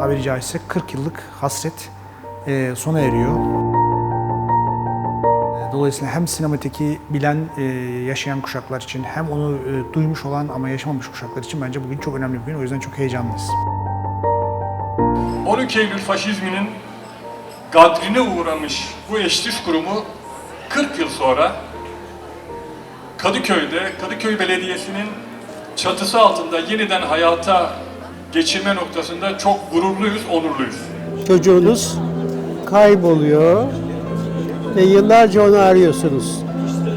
tabiri caizse 40 yıllık hasret e, sona eriyor. Dolayısıyla hem sinemateki bilen, e, yaşayan kuşaklar için hem onu e, duymuş olan ama yaşamamış kuşaklar için bence bugün çok önemli bir gün. O yüzden çok heyecanlıyız. 12 Eylül faşizminin gadrine uğramış bu eşsiz kurumu 40 yıl sonra Kadıköy'de, Kadıköy Belediyesi'nin çatısı altında yeniden hayata geçirme noktasında çok gururluyuz, onurluyuz. çocuğunuz kayboluyor ve yıllarca onu arıyorsunuz.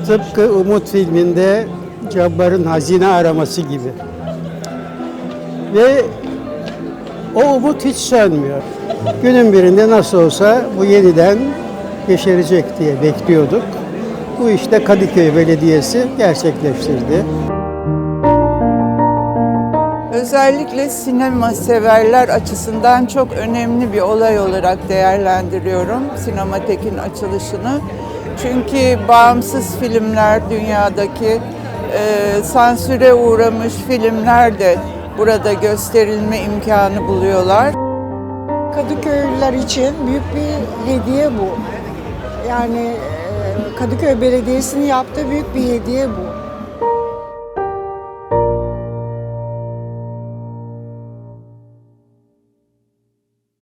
Tıpkı Umut filminde Cabbar'ın hazine araması gibi. Ve o umut hiç sönmüyor. Günün birinde nasıl olsa bu yeniden yeşerecek diye bekliyorduk. Bu işte Kadıköy Belediyesi gerçekleştirdi. Özellikle sinema severler açısından çok önemli bir olay olarak değerlendiriyorum sinematekin açılışını. Çünkü bağımsız filmler dünyadaki e, sansüre uğramış filmler de burada gösterilme imkanı buluyorlar. Kadıköylüler için büyük bir hediye bu. Yani e, Kadıköy Belediyesi'nin yaptığı büyük bir hediye bu.